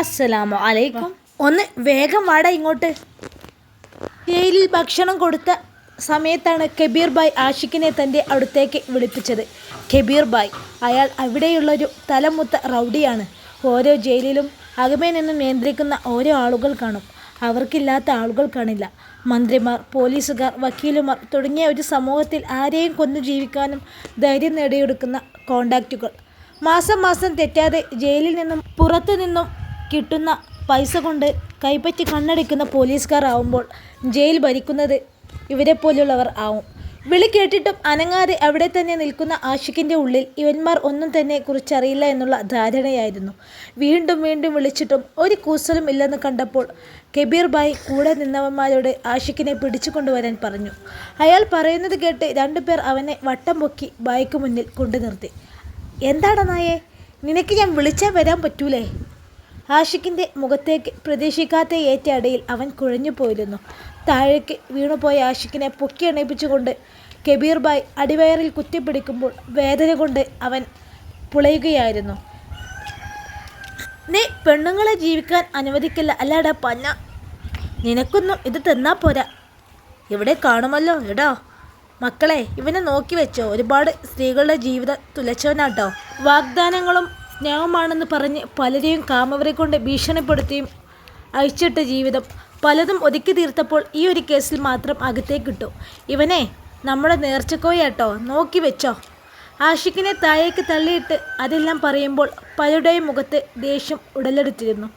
അസ്സലാമു അലൈക്കും. ഒന്ന് വേഗം വാട ഇങ്ങോട്ട്. ജയിലിൽ ഭക്ഷണം കൊടുത്ത സമയത്താണ് കബീർ ബായ് ആഷിഖിനെ തന്റെ അടുത്തേക്ക് വിളിപ്പിച്ചത്. കബീർ ബായ് അയാൾ അവിടെയുള്ളൊരു തലമുത്ത റൗഡിയാണ്. ഓരോ ജയിലിലും അകമേ നിന്ന് നിയന്ത്രിക്കുന്ന ഓരോ ആളുകൾ കാണും. അവർക്കില്ലാത്ത ആളുകൾ കാണില്ല. മന്ത്രിമാർ പോലീസുകാർ വക്കീലുമാർ തുടങ്ങിയ ഒരു സമൂഹത്തിൽ ആരെയും കൊന്നു ജീവിക്കാനും ധൈര്യം നേടിയെടുക്കുന്ന കോണ്ടാക്റ്റുകൾ. മാസം മാസം തെറ്റാതെ ജയിലിൽ നിന്നും പുറത്തു നിന്നും കിട്ടുന്ന പൈസ കൊണ്ട് കൈപ്പറ്റി കണ്ണടിക്കുന്ന പോലീസുകാർ ആവുമ്പോൾ ജയിൽ ഭരിക്കുന്നത് ഇവരെ പോലുള്ളവർ ആവും. വിളി കേട്ടിട്ടും അനങ്ങാതെ അവിടെ തന്നെ നിൽക്കുന്ന ആഷിഖിന്റെ ഉള്ളിൽ ഇവന്മാർ ഒന്നും തന്നെ കുറിച്ചറിയില്ല എന്നുള്ള ധാരണയായിരുന്നു. വീണ്ടും വീണ്ടും വിളിച്ചിട്ടും ഒരു കൂസലും ഇല്ലെന്ന് കണ്ടപ്പോൾ കബീർ ഭായ് കൂടെ നിന്നവന്മാരോട് ആഷിഖിനെ പിടിച്ചു കൊണ്ടുവരാൻ പറഞ്ഞു. അയാൾ പറയുന്നത് കേട്ട് രണ്ടുപേർ അവനെ വട്ടം പൊക്കി ബായ്ക്ക് മുന്നിൽ കൊണ്ടു നിർത്തി എന്താണ് നായേ? നിനക്ക് ഞാൻ വിളിച്ചാൽ വരാൻ പറ്റൂലേ? ആഷിഖിന്റെ മുഖത്തേക്ക് പ്രതീക്ഷിക്കാത്ത ഏറ്റ അടയിൽ അവൻ കുഴഞ്ഞു പോയിരുന്നു. താഴേക്ക് വീണുപോയ ആഷിഖിനെ പൊക്കി എണീപ്പിച്ചുകൊണ്ട് കബീർ ബായ് അടിവയറിൽ കുത്തിപ്പിടിക്കുമ്പോൾ വേദന കൊണ്ട് അവൻ പുളയുകയായിരുന്നു. നീ പെണ്ണുങ്ങളെ ജീവിക്കാൻ അനുവദിക്കില്ല അല്ലാടാ പഞ്ഞ നിനക്കൊന്നും ഇത് തന്നാ പോരാ. ഇവിടെ കാണുമല്ലോ എടാ. മക്കളെ ഇവനെ നോക്കി വെച്ചോ. ഒരുപാട് സ്ത്രീകളുടെ ജീവിതം തുലച്ചവനാട്ടോ. വാഗ്ദാനങ്ങളും സ്നേഹമാണെന്ന് പറഞ്ഞ് പലരെയും കാമവരെ കൊണ്ട് ഭീഷണിപ്പെടുത്തിയും അയച്ചിട്ട ജീവിതം പലതും ഒതുക്കി തീർത്തപ്പോൾ ഈ ഒരു കേസിൽ മാത്രം അകത്തേക്കിട്ടു ഇവനെ നമ്മുടെ നേർച്ചക്കോയാട്ടോ നോക്കി വെച്ചോ. ആഷിഖിനെ താഴേക്ക് തള്ളിയിട്ട് അതെല്ലാം പറയുമ്പോൾ പലരുടെയും മുഖത്ത് ദേഷ്യം ഉടലെടുത്തിരുന്നു.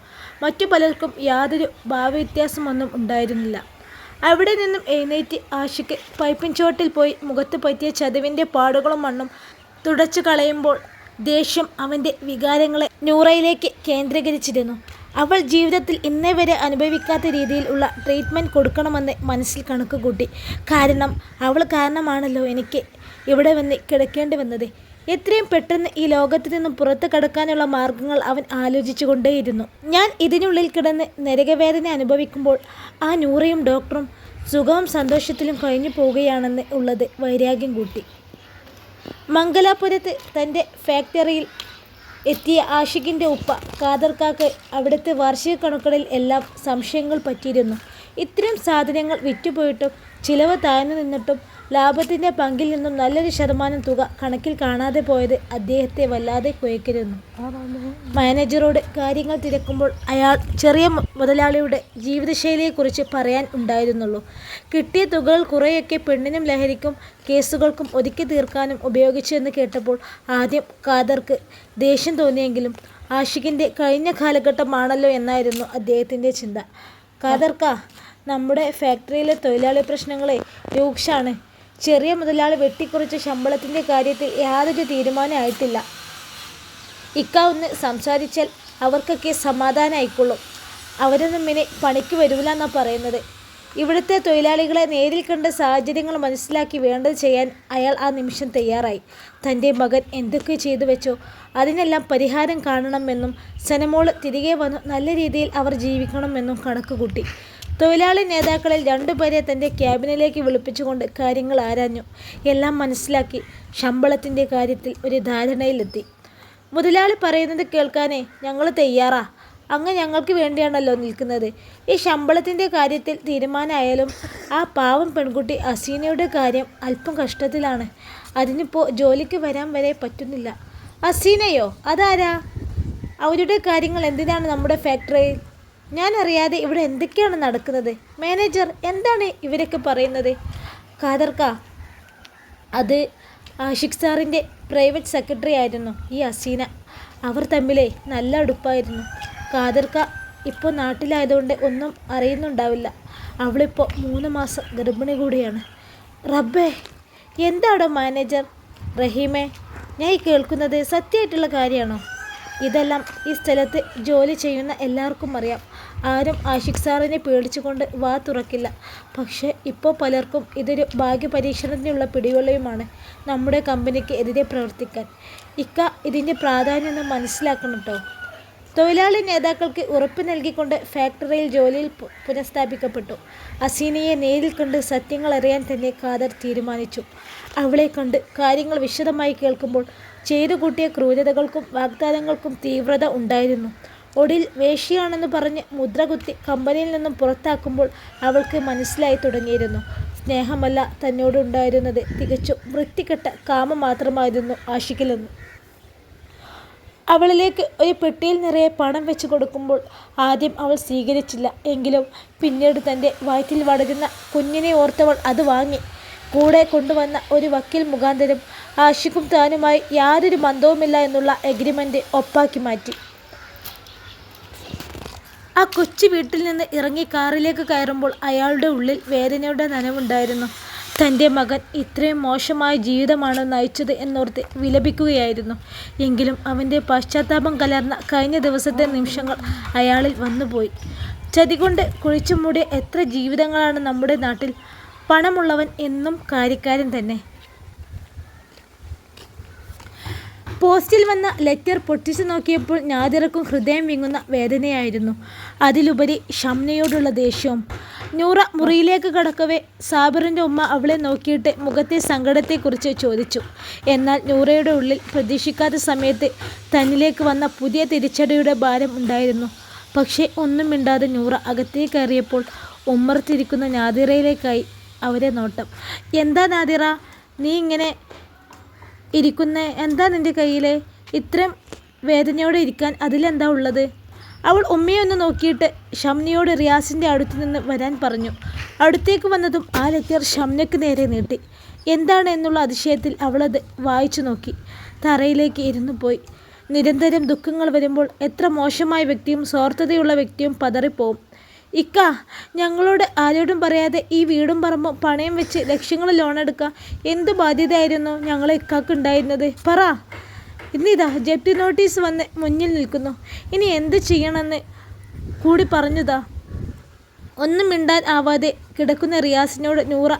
മറ്റു പലർക്കും യാതൊരു ഭാവവ്യത്യാസമൊന്നും ഉണ്ടായിരുന്നില്ല. അവിടെ നിന്നും എഴുന്നേറ്റ് ആഷിക്ക് പൈപ്പിൻ ചോട്ടിൽ പോയി മുഖത്ത് പറ്റിയ ചതവിന്റെ പാടുകളും മണ്ണും തുടച്ചു കളയുമ്പോൾ ദേഷ്യം അവന്റെ വികാരങ്ങളെ നൂറയിലേക്ക് കേന്ദ്രീകരിച്ചിരുന്നു. അവൾ ജീവിതത്തിൽ ഇന്നേ വരെ അനുഭവിക്കാത്ത രീതിയിൽ ഉള്ള ട്രീറ്റ്മെന്റ് കൊടുക്കണമെന്ന് മനസ്സിൽ കണക്ക് കൂട്ടി. കാരണം അവൾ കാരണമാണല്ലോ എനിക്ക് ഇവിടെ വന്ന് കിടക്കേണ്ടി വന്നത്. എത്രയും പെട്ടെന്ന് ഈ ലോകത്ത് നിന്നും പുറത്തു കടക്കാനുള്ള മാർഗങ്ങൾ അവൻ ആലോചിച്ചു കൊണ്ടേയിരുന്നു ഞാൻ ഇതിനുള്ളിൽ കിടന്ന് നരകവേദന അനുഭവിക്കുമ്പോൾ ആ നൂറയും ഡോക്ടറും സുഖവും സന്തോഷത്തിലും കഴിഞ്ഞു പോവുകയാണെന്ന് ഉള്ളത് വൈരാഗ്യം കൂട്ടി. മംഗലാപുരത്ത് തന്റെ ഫാക്ടറിയിൽ എത്തിയ ആഷിഖിന്റെ ഉപ്പ ഖാദർക്കാക്ക് അവിടുത്തെ വാർഷിക കണക്കുകളിൽ എല്ലാം സംശയങ്ങൾ പറ്റിയിരുന്നു. ഇത്തരം സാധനങ്ങൾ വിറ്റുപോയിട്ടും ചിലവ് താഴ്ന്നു നിന്നിട്ടും ലാഭത്തിന്റെ പങ്കിൽ നിന്നും നല്ലൊരു ശതമാനം തുക കണക്കിൽ കാണാതെ പോയത് അദ്ദേഹത്തെ വല്ലാതെ കുഴക്കിരുന്നു മാനേജറോട് കാര്യങ്ങൾ തിരക്കുമ്പോൾ അയാൾ ചെറിയ മുതലാളിയുടെ ജീവിതശൈലിയെക്കുറിച്ച് പറയാൻ ഉണ്ടായിരുന്നുള്ളൂ. കിട്ടിയ തുകകൾ കുറേയൊക്കെ പെണ്ണിനും ലഹരിക്കും കേസുകൾക്കും ഒതുക്കി തീർക്കാനും ഉപയോഗിച്ചു എന്ന് കേട്ടപ്പോൾ ആദ്യം ഖാദർക്ക് ദേഷ്യം തോന്നിയെങ്കിലും ആഷിഖിന്റെ കഴിഞ്ഞ കാലഘട്ടമാണല്ലോ എന്നായിരുന്നു അദ്ദേഹത്തിന്റെ ചിന്ത. ഖാദർക്ക നമ്മുടെ ഫാക്ടറിയിലെ തൊഴിലാളി പ്രശ്നങ്ങളെ രൂക്ഷാണ്. ചെറിയ മുതലാളി വെട്ടിക്കുറച്ച ശമ്പളത്തിന്റെ കാര്യത്തിൽ യാതൊരു തീരുമാനമായിട്ടില്ല. ഇക്കാവുന്ന് സംസാരിച്ചാൽ അവർക്കൊക്കെ സമാധാനമായിക്കൊള്ളും അവരൊന്നും ഇനി പണിക്ക് വരില്ല എന്നാണ് പറയുന്നത്. ഇവിടുത്തെ തൊഴിലാളികളെ നേരിൽ കണ്ട സാഹചര്യങ്ങൾ മനസ്സിലാക്കി വേണ്ടത് ചെയ്യാൻ അയാൾ ആ നിമിഷം തയ്യാറായി. തന്റെ മകൻ എന്തൊക്കെ ചെയ്തു വെച്ചോ അതിനെല്ലാം പരിഹാരം കാണണമെന്നും സനമോൾ തിരികെ വന്നു നല്ല രീതിയിൽ അവർ ജീവിക്കണമെന്നും കണക്ക് കൂട്ടി തൊഴിലാളി നേതാക്കളിൽ രണ്ടുപേരെ തന്റെ ക്യാബിനിലേക്ക് വിളിപ്പിച്ചുകൊണ്ട് കാര്യങ്ങൾ ആരാഞ്ഞു. എല്ലാം മനസ്സിലാക്കി ശമ്പളത്തിന്റെ കാര്യത്തിൽ ഒരു ധാരണയിലെത്തി. മുതലാളി പറയുന്നത് കേൾക്കാനേ ഞങ്ങൾ തയ്യാറാ. അങ്ങ് ഞങ്ങൾക്ക് വേണ്ടിയാണല്ലോ നിൽക്കുന്നത്. ഈ ശമ്പളത്തിന്റെ കാര്യത്തിൽ തീരുമാനമായാലും ആ പാവം പെൺകുട്ടി അസീനയുടെ കാര്യം അല്പം കഷ്ടത്തിലാണ്. അതിനിപ്പോൾ ജോലിക്ക് വരാൻ വരെ പറ്റുന്നില്ല. അസീനയോ? അതാരാ? അവരുടെ കാര്യങ്ങൾ എന്തിനാണ് നമ്മുടെ ഫാക്ടറിയിൽ ഞാൻ അറിയാതെ ഇവിടെ എന്തൊക്കെയാണ് നടക്കുന്നത്? മാനേജർ എന്താണ് ഇവരൊക്കെ പറയുന്നത്? കാതർക്ക അത് ആഷിഖ് സാറിന്റെ പ്രൈവറ്റ് സെക്രട്ടറി ആയിരുന്നു ഈ അസീന. അവർ തമ്മിലെ നല്ല അടുപ്പായിരുന്നു. കാതർക്ക ഇപ്പോൾ നാട്ടിലായതുകൊണ്ട് ഒന്നും അറിയുന്നുണ്ടാവില്ല. അവളിപ്പോൾ മൂന്ന് മാസം ഗർഭിണി കൂടിയാണ്. റബ്ബേ എന്താടോ മാനേജർ? റഹീമേ ഞാൻ ഈ കേൾക്കുന്നത് സത്യമായിട്ടുള്ള കാര്യമാണോ? ഇതെല്ലാം ഈ സ്ഥലത്ത് ജോലി ചെയ്യുന്ന എല്ലാവർക്കും അറിയാം. ആരും ആഷിഖ് സാറിനെ പേടിച്ചുകൊണ്ട് വാ തുറക്കില്ല. പക്ഷേ ഇപ്പോൾ പലർക്കും ഇതൊരു ഭാഗ്യപരീക്ഷണത്തിനുള്ള പിടിവെള്ളയുമാണ് നമ്മുടെ കമ്പനിക്ക് എതിരെ പ്രവർത്തിക്കാൻ. ഇക്ക ഇതിന്റെ പ്രാധാന്യം ഒന്ന് മനസ്സിലാക്കണം കേട്ടോ തൊഴിലാളി നേതാക്കൾക്ക് ഉറപ്പ് നൽകിക്കൊണ്ട് ഫാക്ടറിയിൽ ജോലിയിൽ പുനഃസ്ഥാപിക്കപ്പെട്ടു. അസീനയെ നേരിൽ കണ്ട് സത്യങ്ങൾ അറിയാൻ തന്നെ ഖാദർ തീരുമാനിച്ചു. അവളെ കണ്ട് കാര്യങ്ങൾ വിശദമായി കേൾക്കുമ്പോൾ ചെയ്തു കൂട്ടിയ ക്രൂരതകൾക്കും വാഗ്ദാനങ്ങൾക്കും തീവ്രത ഉണ്ടായിരുന്നു. ഒടുവിൽ വേശ്യയാണെന്ന് പറഞ്ഞ് മുദ്ര കുത്തി കമ്പനിയിൽ നിന്നും പുറത്താക്കുമ്പോൾ അവൾക്ക് മനസ്സിലായി തുടങ്ങിയിരുന്നു. സ്നേഹമല്ല തന്നോടുണ്ടായിരുന്നത്. തികച്ചും വൃത്തികെട്ട കാമം മാത്രമായിരുന്നു ആഷിക്കിലെന്ന്. അവളിലേക്ക് ഒരു പെട്ടിയിൽ നിറയെ പണം വെച്ച് കൊടുക്കുമ്പോൾ ആദ്യം അവൾ സ്വീകരിച്ചില്ല. എങ്കിലും പിന്നീട് തന്റെ വയറ്റിൽ വളരുന്ന കുഞ്ഞിനെ ഓർത്തവൾ അത് വാങ്ങി. കൂടെ കൊണ്ടുവന്ന ഒരു വക്കീൽ മുഖാന്തരം ആഷിക്കും താനുമായി യാതൊരു ബന്ധവുമില്ല എന്നുള്ള എഗ്രിമെന്റ് ഒപ്പാക്കി മാറ്റി. ആ കൊച്ചു വീട്ടിൽ നിന്ന് ഇറങ്ങി കാറിലേക്ക് കയറുമ്പോൾ അയാളുടെ ഉള്ളിൽ വേദനയുടെ നനവുണ്ടായിരുന്നു. തന്റെ മകൻ ഇത്രയും മോശമായ ജീവിതമാണ് നയിച്ചത് എന്നോർത്ത് വിലപിക്കുകയായിരുന്നു. എങ്കിലും അവന്റെ പശ്ചാത്താപം കലർന്ന കഴിഞ്ഞ ദിവസത്തെ നിമിഷങ്ങൾ അയാളിൽ വന്നുപോയി. ചതികൊണ്ട് കുഴിച്ചു മൂടിയ എത്ര ജീവിതങ്ങളാണ് നമ്മുടെ നാട്ടിൽ പണമുള്ളവൻ എന്നും കാര്യക്കാരൻ തന്നെ. പോസ്റ്റിൽ വന്ന ലെറ്റർ പൊട്ടിച്ചു നോക്കിയപ്പോൾ ഞാതിറക്കും ഹൃദയം വിങ്ങുന്ന വേദനയായിരുന്നു. അതിലുപരി ഷംനയോടുള്ള ദേഷ്യവും. നൂറ മുറിയിലേക്ക് കടക്കവേ സാബിറിന്റെ ഉമ്മ അവളെ നോക്കിയിട്ട് മുഖത്തെ സങ്കടത്തെക്കുറിച്ച് ചോദിച്ചു. എന്നാൽ നൂറയുടെ ഉള്ളിൽ പ്രതീക്ഷിക്കാത്ത സമയത്ത് തന്നിലേക്ക് വന്ന പുതിയ തിരിച്ചടിയുടെ ഭാരം ഉണ്ടായിരുന്നു. പക്ഷേ ഒന്നും മിണ്ടാതെ നൂറ അകത്തേക്ക് കയറിയപ്പോൾ ഉമ്മർത്തിരിക്കുന്ന നാദിറയിലേക്കായി അവരെ നോട്ടം. എന്താ നാദിറ നീ ഇങ്ങനെ ഇരിക്കുന്ന? എന്താ നിന്റെ കയ്യിൽ ഇത്രയും വേദനയോടെ ഇരിക്കാൻ അതിലെന്താ ഉള്ളത്? അവൾ ഉമ്മയെ ഒന്ന് നോക്കിയിട്ട് ഷംനയോട് റിയാസിന്റെ അടുത്ത് നിന്ന് വരാൻ പറഞ്ഞു. അടുത്തേക്ക് വന്നതും ആ ലെറ്റർ ഷംനയ്ക്ക് നേരെ നീട്ടി. എന്താണ് എന്നുള്ള അതിശയത്തിൽ അവളത് വായിച്ചു നോക്കി. തറയിലേക്ക് ഇരുന്നു പോയി. നിരന്തരം ദുഃഖങ്ങൾ വരുമ്പോൾ എത്ര മോശമായ വ്യക്തിയും സ്വാർത്ഥതയുള്ള വ്യക്തിയും പതറിപ്പോവും. ഇക്ക ഞങ്ങളോട് ആരോടും പറയാതെ ഈ വീടും പറമ്പും പണയം വെച്ച് ലക്ഷങ്ങൾ ലോൺ എടുക്കുക എന്ത് ബാധ്യതയായിരുന്നു ഞങ്ങളെ ഇക്കാക്ക് ഉണ്ടായിരുന്നത്? പറ. ഇന്നിതാ ജപ്തി നോട്ടീസ് വന്ന് മുന്നിൽ നിൽക്കുന്നു. ഇനി എന്ത് ചെയ്യണമെന്ന് കൂടി പറഞ്ഞതാ. ഒന്നും മിണ്ടാൻ ആവാതെ കിടക്കുന്ന റിയാസിനോട് നൂറ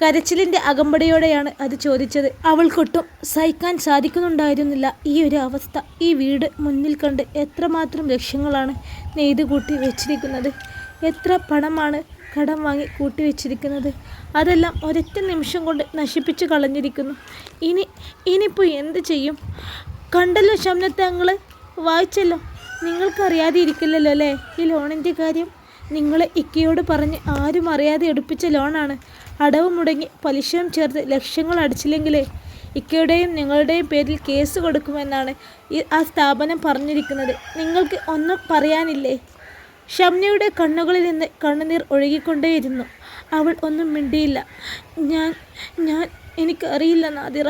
കരച്ചിലിന്റെ അകമ്പടിയോടെയാണ് അത് ചോദിച്ചത്. അവൾക്കൊട്ടും സഹിക്കാൻ സാധിക്കുന്നുണ്ടായിരുന്നില്ല. ഈ ഒരു അവസ്ഥ ഈ വീട് മുന്നിൽ കണ്ട് എത്രമാത്രം ലക്ഷ്യങ്ങളാണ് നെയ്ത് കൂട്ടി വെച്ചിരിക്കുന്നത്. എത്ര പണമാണ് കടം വാങ്ങി കൂട്ടിവെച്ചിരിക്കുന്നത്? അതെല്ലാം ഒരൊറ്റ നിമിഷം കൊണ്ട് നശിപ്പിച്ച് കളഞ്ഞിരിക്കുന്നു. ഇനി ഇനിയിപ്പോൾ എന്ത് ചെയ്യും? കണ്ടല്ലോ ശമനത്തെ ഞങ്ങൾ വായിച്ചല്ലോ? നിങ്ങൾക്കറിയാതെ ഇരിക്കില്ലല്ലോ അല്ലേ? ഈ ലോണിന്റെ കാര്യം നിങ്ങൾ ഇക്കയോട് പറഞ്ഞ് ആരും അറിയാതെ എടുപ്പിച്ച ലോണാണ്. അടവ് മുടങ്ങി പലിശയും ചേർത്ത് ലക്ഷങ്ങൾ അടിച്ചില്ലെങ്കിലേ ഇക്കയുടെയും നിങ്ങളുടെയും പേരിൽ കേസ് കൊടുക്കുമെന്നാണ് ഈ ആ സ്ഥാപനം പറഞ്ഞിരിക്കുന്നത്. നിങ്ങൾക്ക് ഒന്നും പറയാനില്ലേ? ഷംനയുടെ കണ്ണുകളിൽ നിന്ന് കണ്ണുനീർ ഒഴുകിക്കൊണ്ടേയിരുന്നു. അവൾ ഒന്നും മിണ്ടിയില്ല. ഞാൻ ഞാൻ എനിക്കറിയില്ല നാദിറ.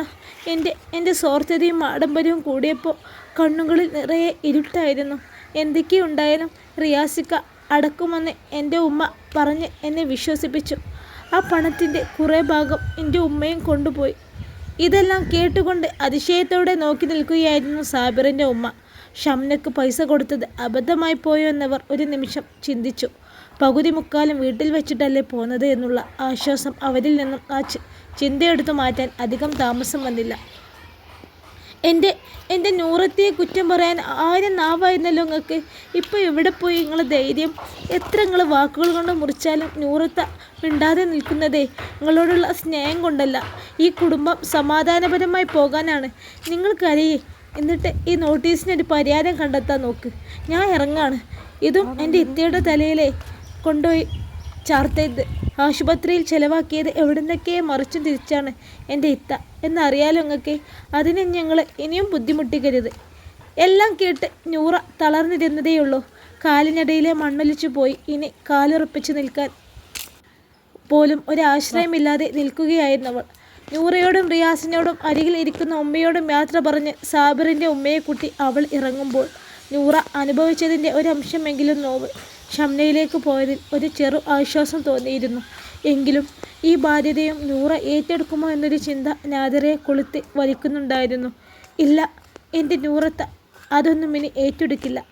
എന്റെ എന്റെ സ്വാർത്ഥതയും ആഡംബരവും കൂടിയപ്പോൾ കണ്ണുകളിൽ നിറയെ ഇരുട്ടായിരുന്നു. എന്തൊക്കെയുണ്ടായാലും റിയാസിക്ക അടക്കുമെന്ന് എന്റെ ഉമ്മ പറഞ്ഞ് എന്നെ വിശ്വസിപ്പിച്ചു. ആ പണത്തിന്റെ കുറേ ഭാഗം എന്റെ ഉമ്മയും കൊണ്ടുപോയി. ഇതെല്ലാം കേട്ടുകൊണ്ട് അതിശയത്തോടെ നോക്കി നിൽക്കുകയായിരുന്നു സാബിറിന്റെ ഉമ്മ. ഷംനക്ക് പൈസ കൊടുത്തത് അബദ്ധമായി പോയോ എന്നവർ ഒരു നിമിഷം ചിന്തിച്ചു. പകുതി മുക്കാലും വീട്ടിൽ വെച്ചിട്ടല്ലേ പോന്നത് എന്നുള്ള ആശ്വാസം അവരിൽ നിന്നും ആ ചിന്തയെടുത്തു മാറ്റാൻ അധികം താമസം വന്നില്ല. എന്റെ എന്റെ നൂറത്തിയെ കുറ്റം പറയാൻ ആയിരം നാവായിരുന്നല്ലോ നിങ്ങൾക്ക് ഇപ്പോൾ എവിടെ പോയി നിങ്ങൾ ധൈര്യം? എത്ര നിങ്ങൾ വാക്കുകൾ കൊണ്ട് മുറിച്ചാലും നൂറത്ത മിണ്ടാതെ നിൽക്കുന്നതേ നിങ്ങളോടുള്ള സ്നേഹം കൊണ്ടല്ല. ഈ കുടുംബം സമാധാനപരമായി പോകാനാണ്. നിങ്ങൾക്കറിയേ എന്നിട്ട് ഈ നോട്ടീസിനൊരു പരിഹാരം കണ്ടെത്താൻ നോക്ക്. ഞാൻ ഇറങ്ങാണ്. ഇതും എന്റെ ഇത്തയുടെ തലയിലെ കൊണ്ടുപോയി ചാർത്തത് ആശുപത്രിയിൽ ചെലവാക്കിയത് എവിടുന്നൊക്കെ മറിച്ചും തിരിച്ചാണ് എന്റെ ഇത്ത. എന്നറിയാലോ നിങ്ങൾക്ക് അതിനെ ഞങ്ങൾ ഇനിയും ബുദ്ധിമുട്ടിക്കരുത്. എല്ലാം കേട്ട് നൂറ തളർന്നിരുന്നതേയുള്ളൂ. കാലിനിടയിലെ മണ്ണൊലിച്ചു പോയി ഇനി കാലുറപ്പിച്ച് നിൽക്കാൻ പോലും ഒരാശ്രയമില്ലാതെ നിൽക്കുകയായിരുന്നവൾ നൂറയോടും റിയാസിനോടും അരികിൽ ഇരിക്കുന്ന ഉമ്മയോടും യാത്ര പറഞ്ഞ് സാബിറിന്റെ ഉമ്മയെ കൂട്ടി അവൾ ഇറങ്ങുമ്പോൾ നൂറ അനുഭവിച്ചതിന്റെ ഒരംശമെങ്കിലും നോവ് ഷംനയിലേക്ക് പോയതിൽ ഒരു ചെറു ആശ്വാസം തോന്നിയിരുന്നു. എങ്കിലും ഈ ബാധ്യതയും നൂറ ഏറ്റെടുക്കുമോ എന്നൊരു ചിന്ത നാദരയെ കൊളുത്തി വലിക്കുന്നുണ്ടായിരുന്നു. ഇല്ല എന്റെ നൂറത്ത അതൊന്നും ഇനി ഏറ്റെടുക്കില്ല.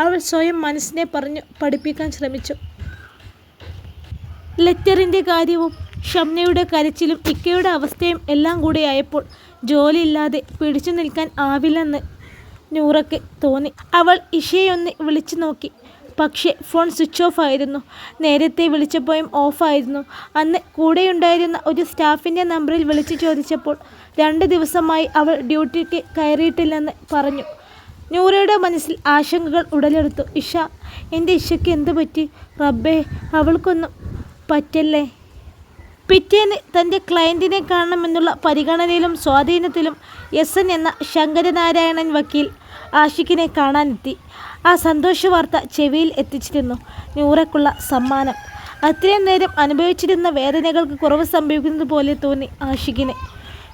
അവൾ സ്വയം മനസ്സിനെ പറഞ്ഞു പഠിപ്പിക്കാൻ ശ്രമിച്ചു. ലെറ്ററിന്റെ കാര്യവും ഷംനയുടെ കരച്ചിലും ഇക്കയുടെ അവസ്ഥയും എല്ലാം കൂടെ ആയപ്പോൾ ജോലിയില്ലാതെ പിടിച്ചു നിൽക്കാൻ ആവില്ലെന്ന് നൂറയ്ക്ക് തോന്നി. അവൾ ഇഷയൊന്ന് വിളിച്ചു നോക്കി. പക്ഷേ ഫോൺ സ്വിച്ച് ഓഫ് ആയിരുന്നു. നേരത്തെ വിളിച്ചപ്പോഴും ഓഫായിരുന്നു അന്ന് കൂടെയുണ്ടായിരുന്ന ഒരു സ്റ്റാഫിന്റെ നമ്പറിൽ വിളിച്ചു ചോദിച്ചപ്പോൾ രണ്ട് ദിവസമായി അവൾ ഡ്യൂട്ടിക്ക് കയറിയിട്ടില്ലെന്ന് പറഞ്ഞു. നൂറയുടെ മനസ്സിൽ ആശങ്കകൾ ഉടലെടുത്തു. ഇഷ എന്റെ ഇഷയ്ക്ക് എന്ത് പറ്റി? റബ്ബേ അവൾക്കൊന്നും പറ്റല്ലേ? പിറ്റേന്ന് തന്റെ ക്ലയന്റിനെ കാണണമെന്നുള്ള പരിഗണനയിലും സ്വാധീനത്തിലും എസ് എൻ എന്ന ശങ്കരനാരായണൻ വക്കീൽ ആഷിഖിനെ കാണാനെത്തി. ആ സന്തോഷ വാർത്ത ചെവിയിൽ എത്തിച്ചിരുന്നു. നൂറക്കുള്ള സമ്മാനം. അത്രയും നേരം അനുഭവിച്ചിരുന്ന വേദനകൾക്ക് കുറവ് സംഭവിക്കുന്നത് പോലെ തോന്നി ആഷിഖിനെ.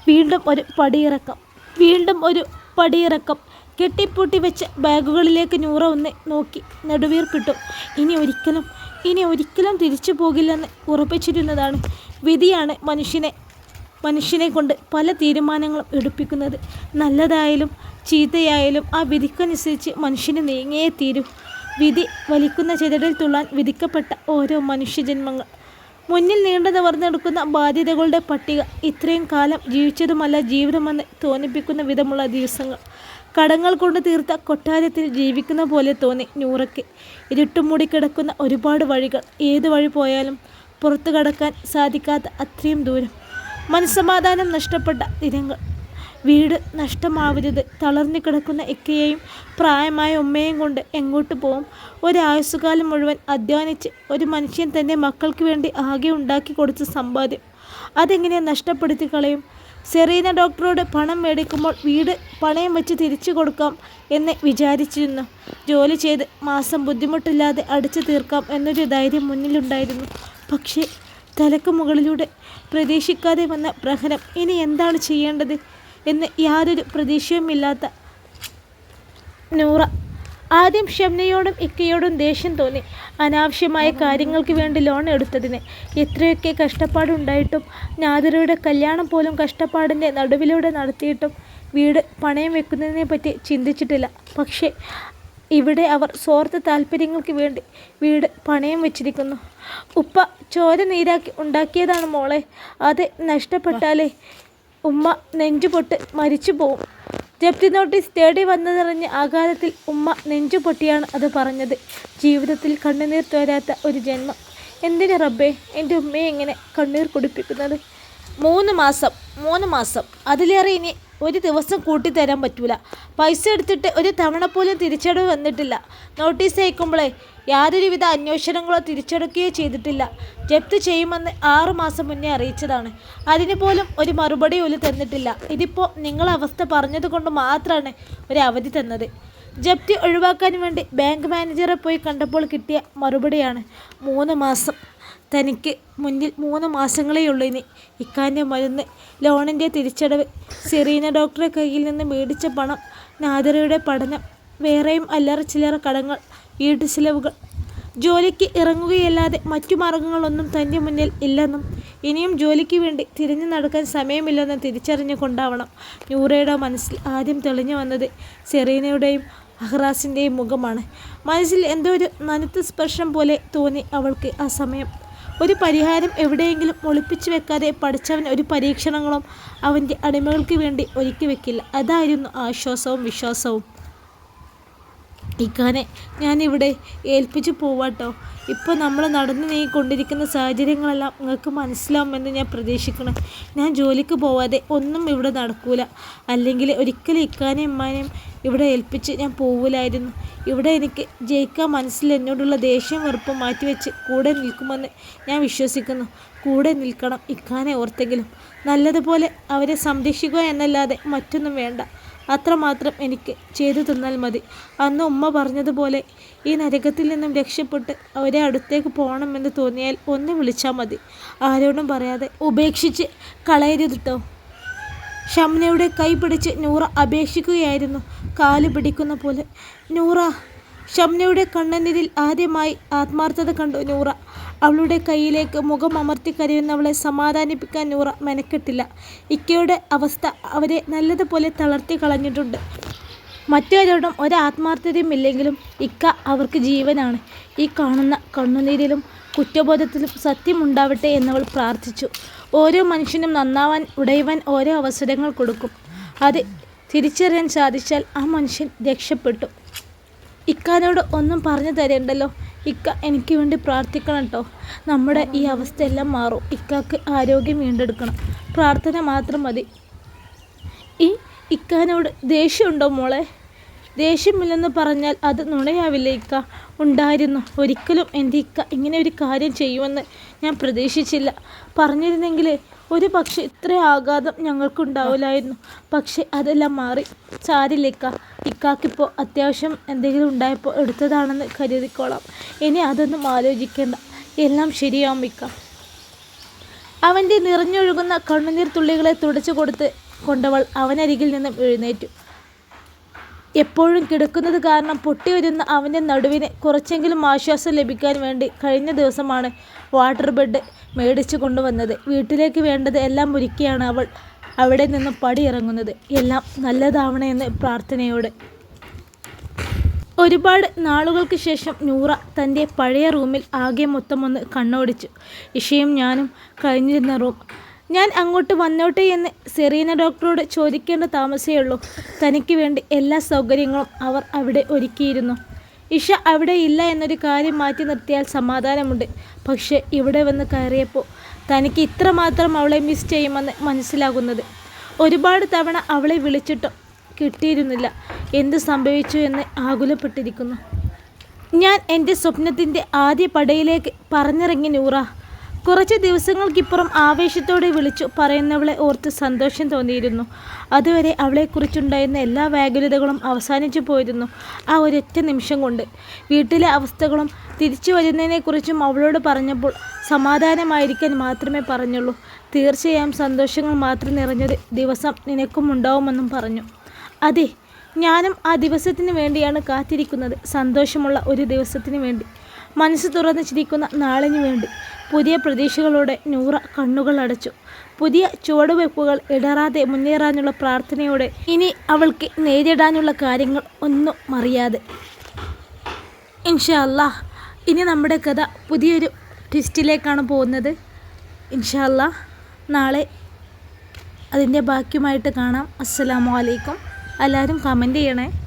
വീണ്ടും ഒരു പടിയിറക്കം. വീണ്ടും ഒരു പടിയിറക്കം. കെട്ടിപ്പൂട്ടി വെച്ച ബാഗുകളിലേക്ക് നൂറ ഒന്ന് നോക്കി നെടുവീർപ്പിട്ടു. ഇനി ഒരിക്കലും ഇനി ഒരിക്കലും തിരിച്ചു പോകില്ലെന്ന് ഉറപ്പിച്ചിരുന്നതാണ് വിധിയാണ് മനുഷ്യനെ മനുഷ്യനെ കൊണ്ട് പല തീരുമാനങ്ങളും എടുപ്പിക്കുന്നത്. നല്ലതായാലും ചീത്തയായാലും ആ വിധിക്കനുസരിച്ച് മനുഷ്യന് നീങ്ങിയേ തീരും. വിധി വലിക്കുന്ന ചിതറിൽ തുള്ളാൻ വിധിക്കപ്പെട്ട ഓരോ മനുഷ്യജന്മങ്ങൾ. മുന്നിൽ നീണ്ടു നിവർന്നെടുക്കുന്ന ബാധ്യതകളുടെ പട്ടിക ഇത്രയും കാലം ജീവിച്ചതുമല്ല ജീവിതമെന്ന് തോന്നിപ്പിക്കുന്ന വിധമുള്ള ദിവസങ്ങൾ. കടങ്ങൾ കൊണ്ട് തീർത്ത കൊട്ടാരത്തിൽ ജീവിക്കുന്ന പോലെ തോന്നി നൂറയ്ക്ക്. ഇരുട്ടുമൂടി കിടക്കുന്ന ഒരുപാട് വഴികൾ. ഏത് വഴി പോയാലും പുറത്തു കടക്കാൻ സാധിക്കാത്ത അത്രയും ദൂരം. മനസ്സമാധാനം നഷ്ടപ്പെട്ട ദിനങ്ങൾ വീട് നഷ്ടമാവരുത്. തളർന്നു കിടക്കുന്ന ഇക്കയെയും പ്രായമായ ഉമ്മയെയും കൊണ്ട് എങ്ങോട്ട് പോവും? ഒരായുസ്സുകാലം മുഴുവൻ അധ്വാനിച്ച് ഒരു മനുഷ്യൻ തന്റെ മക്കൾക്ക് വേണ്ടി ആകെ ഉണ്ടാക്കി കൊടുത്ത സമ്പാദ്യം. അതെങ്ങനെ നഷ്ടപ്പെടുത്തി കളയും? സെറീന ഡോക്ടറോട് പണം മേടിക്കുമ്പോൾ വീട് പണയം വെച്ച് തിരിച്ചു കൊടുക്കാം എന്ന് വിചാരിച്ചിരുന്നു. ജോലി ചെയ്ത് മാസം ബുദ്ധിമുട്ടില്ലാതെ അടിച്ചു തീർക്കാം എന്നൊരു ധൈര്യം മുന്നിലുണ്ടായിരുന്നു. പക്ഷേ തലക്ക് മുകളിലൂടെ പ്രതീക്ഷിക്കാതെ വന്ന പ്രഹരം ഇനി എന്താണ് ചെയ്യേണ്ടത് എന്ന് യാതൊരു പ്രതീക്ഷയുമില്ലാത്ത നൂറ. ആദ്യം ഷംനയോടും ഇക്കയോടും ദേഷ്യം തോന്നി. അനാവശ്യമായ കാര്യങ്ങൾക്ക് വേണ്ടി ലോൺ എടുത്തതിന്. എത്രയൊക്കെ കഷ്ടപ്പാടുണ്ടായിട്ടും നാദിറയുടെ കല്യാണം പോലും കഷ്ടപ്പാടിന്റെ നടുവിലൂടെ നടത്തിയിട്ടും വീട് പണയം വെക്കുന്നതിനെ പറ്റി ചിന്തിച്ചിട്ടില്ല. പക്ഷേ ഇവിടെ അവർ സ്വാർത്ഥ താല്പര്യങ്ങൾക്ക് വേണ്ടി വീട് പണയം വെച്ചിരിക്കുന്നു. ഉപ്പ ചോര നീരാക്കി ഉണ്ടാക്കിയതാണ് മോളെ. അത് നഷ്ടപ്പെട്ടാലേ ഉമ്മ നെഞ്ചുപൊട്ട് മരിച്ചു പോവും. ജപ്തി നോട്ടീസ് തേടി വന്നതറിഞ്ഞ് ആഘാതത്തിൽ ഉമ്മ നെഞ്ചുപൊട്ടിയാണ് അത് പറഞ്ഞത്. ജീവിതത്തിൽ കണ്ണുനീർ തോരാത്ത ഒരു ജന്മം. എന്തിനാ റബ്ബേ? എന്റെ ഉമ്മയെ എങ്ങനെ കണ്ണീർ കുടിപ്പിക്കുന്നത്? മൂന്ന് മാസം മൂന്ന് മാസം. അതിലേറെ ഇനി ഒരു ദിവസം കൂട്ടിത്തരാൻ പറ്റൂല. പൈസ എടുത്തിട്ട് ഒരു തവണ പോലും തിരിച്ചടവ് വന്നിട്ടില്ല. നോട്ടീസ് അയക്കുമ്പോഴേ യാതൊരുവിധ അന്വേഷണങ്ങളോ തിരിച്ചെടുക്കുകയോ ചെയ്തിട്ടില്ല. ജപ്തി ചെയ്യുമെന്ന് ആറു മാസം മുന്നേ അറിയിച്ചതാണ്. അതിന് പോലും ഒരു മറുപടി ഒലി തന്നിട്ടില്ല. ഇതിപ്പോൾ നിങ്ങളെ അവസ്ഥ പറഞ്ഞതുകൊണ്ട് മാത്രമാണ് ഒരു അവധി തന്നത്. ജപ്തി ഒഴിവാക്കാൻ വേണ്ടി ബാങ്ക് മാനേജറെ പോയി കണ്ടപ്പോൾ കിട്ടിയ മറുപടിയാണ് മൂന്ന് മാസം. തനിക്ക് മുന്നിൽ മൂന്ന് മാസങ്ങളേ ഉള്ളൂ ഇനി. ഇക്കാന്റെ മരുന്ന് ലോണിന്റെ തിരിച്ചടവ്. സെറീന ഡോക്ടറെ കയ്യിൽ നിന്ന് മേടിച്ച പണം നാദരയുടെ പഠനം വേറെയും അല്ലറ ചില്ലറ കടങ്ങൾ വീട്ടു ചിലവുകൾ. ജോലിക്ക് ഇറങ്ങുകയല്ലാതെ മറ്റു മാർഗങ്ങളൊന്നും തന്റെ മുന്നിൽ ഇല്ലെന്നും ഇനിയും ജോലിക്ക് വേണ്ടി തിരിഞ്ഞു നടക്കാൻ സമയമില്ലെന്നും സമയമില്ലെന്ന് തിരിച്ചറിഞ്ഞുകൊണ്ടാവണം നൂറയുടെ മനസ്സിൽ ആദ്യം തെളിഞ്ഞു വന്നത് സെറീനയുടെയും അഹ്റാസിന്റെയും മുഖമാണ്. മനസ്സിൽ എന്തോ ഒരു നനുത്ത സ്പർശം പോലെ തോന്നി അവൾക്ക് ആ സമയം. ഒരു പരിഹാരം എവിടെയെങ്കിലും ഒളിപ്പിച്ചു വെക്കാതെ പഠിച്ചവൻ ഒരു പരീക്ഷണങ്ങളും അവന്റെ അടിമകൾക്ക് വേണ്ടി ഒരുക്കി വെക്കില്ല. അതായിരുന്നു ആശ്വാസവും വിശ്വാസവും. ഇക്കാനെ ഞാനിവിടെ ഏൽപ്പിച്ചു പോവാട്ടോ. ഇപ്പോൾ നമ്മൾ നടന്നു നീങ്ങിക്കൊണ്ടിരിക്കുന്ന സാഹചര്യങ്ങളെല്ലാം നിങ്ങൾക്ക് മനസ്സിലാവുമെന്ന് ഞാൻ പ്രതീക്ഷിക്കണം ഞാൻ ജോലിക്ക് പോവാതെ ഒന്നും ഇവിടെ നടക്കൂല. അല്ലെങ്കിൽ ഒരിക്കലും ഇക്കാനെയും ഉമ്മാനെയും ഇവിടെ ഏൽപ്പിച്ച് ഞാൻ പോവില്ലായിരുന്നു ഇവിടെ എനിക്ക് ജയിക്കാൻ മനസ്സിൽ എന്നോടുള്ള ദേഷ്യം വെറുപ്പ് മാറ്റിവെച്ച് കൂടെ നിൽക്കുമെന്ന് ഞാൻ വിശ്വസിക്കുന്നു. കൂടെ നിൽക്കണം ഇക്കാനെ ഓർത്തെങ്കിലും. നല്ലതുപോലെ അവരെ സംരക്ഷിക്കുക എന്നല്ലാതെ മറ്റൊന്നും വേണ്ട. അത്രമാത്രം എനിക്ക് ചെയ്തു തന്നാൽ മതി. അന്ന് ഉമ്മ പറഞ്ഞതുപോലെ ഈ നരകത്തിൽ നിന്നും രക്ഷപ്പെട്ട് അവരെ അടുത്തേക്ക് പോകണമെന്ന് തോന്നിയാൽ ഒന്ന് വിളിച്ചാൽ മതി. ആരോടും പറയാതെ ഉപേക്ഷിച്ച് കളയരുതിട്ടോ ഷംനയുടെ കൈ പിടിച്ച് നൂറ അപേക്ഷിക്കുകയായിരുന്നു. കാൽ പിടിക്കുന്ന പോലെ. നൂറ ഷംനയുടെ കണ്ണനിരിൽ ആദ്യമായി ആത്മാർത്ഥത കണ്ടു നൂറ. അവളുടെ കയ്യിലേക്ക് മുഖം അമർത്തി കരയുന്നവളെ സമാധാനിപ്പിക്കാൻ നൂറ മെനക്കെട്ടില്ല. ഇക്കയുടെ അവസ്ഥ അവരെ നല്ലതുപോലെ തളർത്തി കളഞ്ഞിട്ടുണ്ട്. മറ്റാരോടും ഒരാത്മാർത്ഥതയും ഇല്ലെങ്കിലും ഇക്ക അവർക്ക് ജീവനാണ്. ഈ കാണുന്ന കണ്ണുനീരിലും കുറ്റബോധത്തിലും സത്യമുണ്ടാവട്ടെ എന്നവൾ പ്രാർത്ഥിച്ചു. ഓരോ മനുഷ്യനും നന്നാവാൻ ഉടയുവാൻ ഓരോ അവസരങ്ങൾ കൊടുക്കും. അത് തിരിച്ചറിയാൻ സാധിച്ചാൽ ആ മനുഷ്യൻ രക്ഷപ്പെട്ടു. ഇക്കാനോട് ഒന്നും പറഞ്ഞു തരേണ്ടല്ലോ. ഇക്ക എനിക്ക് വേണ്ടി പ്രാർത്ഥിക്കണം കേട്ടോ നമ്മുടെ ഈ അവസ്ഥയെല്ലാം മാറും. ഇക്കാക്ക് ആരോഗ്യം വീണ്ടെടുക്കണം. പ്രാർത്ഥന മാത്രം മതി. ഈ ഇക്കാനോട് ദേഷ്യമുണ്ടോ മോളെ? ദേഷ്യമില്ലെന്ന് പറഞ്ഞാൽ അത് നുണയാവില്ല ഇക്ക? ഉണ്ടായിരുന്നു. ഒരിക്കലും എന്റെ ഇക്ക ഇങ്ങനെ ഒരു കാര്യം ചെയ്യുമെന്ന് ഞാൻ പ്രതീക്ഷിച്ചില്ല. പറഞ്ഞിരുന്നെങ്കിൽ ഒരു പക്ഷേ ഇത്ര ആഘാതം ഞങ്ങൾക്കുണ്ടാവില്ലായിരുന്നു. പക്ഷേ അതെല്ലാം മാറി. ചാരിലേക്ക. ഇക്ക ഇക്കാക്കിപ്പോൾ അത്യാവശ്യം എന്തെങ്കിലും ഉണ്ടായപ്പോൾ എടുത്തതാണെന്ന് കരുതിക്കോളാം. ഇനി അതൊന്നും ആലോചിക്കേണ്ട. എല്ലാം ശരിയാവും ഇക്ക. അവന്റെ നിറഞ്ഞൊഴുകുന്ന കണ്ണുനീർ തുള്ളികളെ തുടച്ചു കൊടുത്ത് കൊണ്ടവൾ അവനരികിൽ നിന്നും എഴുന്നേറ്റു. എപ്പോഴും കിടക്കുന്നത് കാരണം പൊട്ടിവരുന്ന അവന്റെ നടുവിന് കുറച്ചെങ്കിലും ആശ്വാസം ലഭിക്കാൻ വേണ്ടി കഴിഞ്ഞ ദിവസമാണ് വാട്ടർ ബെഡ് മേടിച്ചു കൊണ്ടുവന്നത്. വീട്ടിലേക്ക് വേണ്ടത് എല്ലാം ഒരുക്കിയാണ് അവൾ അവിടെ നിന്നും പടിയിറങ്ങുന്നത്. എല്ലാം നല്ലതാവണേ എന്ന് പ്രാർത്ഥനയോടെ. ഒരുപാട് നാളുകൾക്ക് ശേഷം നൂറ തന്റെ പഴയ റൂമിൽ ആകെ മൊത്തം ഒന്ന് കണ്ണോടിച്ചു. ഇഷയും ഞാനും കഴിഞ്ഞിരുന്ന റൂം ഞാൻ അങ്ങോട്ട് വന്നോട്ടെ എന്ന് സെറീന ഡോക്ടറോട് ചോദിക്കേണ്ട താമസമേ ഉള്ളൂ. തനിക്ക് വേണ്ടി എല്ലാ സൗകര്യങ്ങളും അവർ അവിടെ ഒരുക്കിയിരുന്നു. ഇഷ അവിടെ ഇല്ല എന്നൊരു കാര്യം മാറ്റി നിർത്തിയാൽ സമാധാനമുണ്ട്. പക്ഷേ ഇവിടെ വന്ന് കയറിയപ്പോൾ തനിക്ക് ഇത്രമാത്രം അവളെ മിസ് ചെയ്യുമെന്ന് മനസ്സിലാകുന്നത്. ഒരുപാട് തവണ അവളെ വിളിച്ചിട്ടും കിട്ടിയിരുന്നില്ല. എന്ത് സംഭവിച്ചു എന്ന് ആകുലപ്പെട്ടിരിക്കുന്നു. ഞാൻ എന്റെ സ്വപ്നത്തിന്റെ ആദ്യ പടയിലേക്ക് പറഞ്ഞിറങ്ങി നൂറ. കുറച്ച് ദിവസങ്ങൾക്കിപ്പുറം ആവേശത്തോടെ വിളിച്ചു പറയുന്നവളെ ഓർത്ത് സന്തോഷം തോന്നിയിരുന്നു. അതുവരെ അവളെക്കുറിച്ചുണ്ടായിരുന്ന എല്ലാ വ്യാകുലതകളും അവസാനിച്ചു പോയിരുന്നു ആ ഒരൊറ്റ നിമിഷം കൊണ്ട്. വീട്ടിലെ അവസ്ഥകളും തിരിച്ചു വരുന്നതിനെക്കുറിച്ചും അവളോട് പറഞ്ഞപ്പോൾ സമാധാനമായിരിക്കാൻ മാത്രമേ പറഞ്ഞുള്ളൂ. തീർച്ചയായും സന്തോഷങ്ങൾ മാത്രം നിറഞ്ഞൊരു ദിവസം നിനക്കും ഉണ്ടാവുമെന്നും പറഞ്ഞു. അതെ ഞാനും ആ ദിവസത്തിന് വേണ്ടിയാണ് കാത്തിരിക്കുന്നത്. സന്തോഷമുള്ള ഒരു ദിവസത്തിന് വേണ്ടി. മനസ്സ് തുറന്ന് ചിരിക്കുന്ന നാളിന് വേണ്ടി. പുതിയ പ്രതീക്ഷകളോടെ നൂറ കണ്ണുകൾ അടച്ചു. പുതിയ ചുവടുവയ്പ്പുകൾ ഇടറാതെ മുന്നേറാനുള്ള പ്രാർത്ഥനയോടെ ഇനി അവൾക്ക് നേരിടാനുള്ള കാര്യങ്ങൾ ഒന്നും അറിയാതെ. ഇൻഷാ അല്ലാഹ് ഇനി നമ്മുടെ കഥ പുതിയൊരു ട്വിസ്റ്റിലേക്കാണ് പോകുന്നത്. ഇൻഷാ അല്ലാഹ് നാളെ അതിന്റെ ബാക്കിയുമായിട്ട് കാണാം. അസ്സലാമു അലൈക്കും. എല്ലാവരും കമന്റ് ചെയ്യണേ.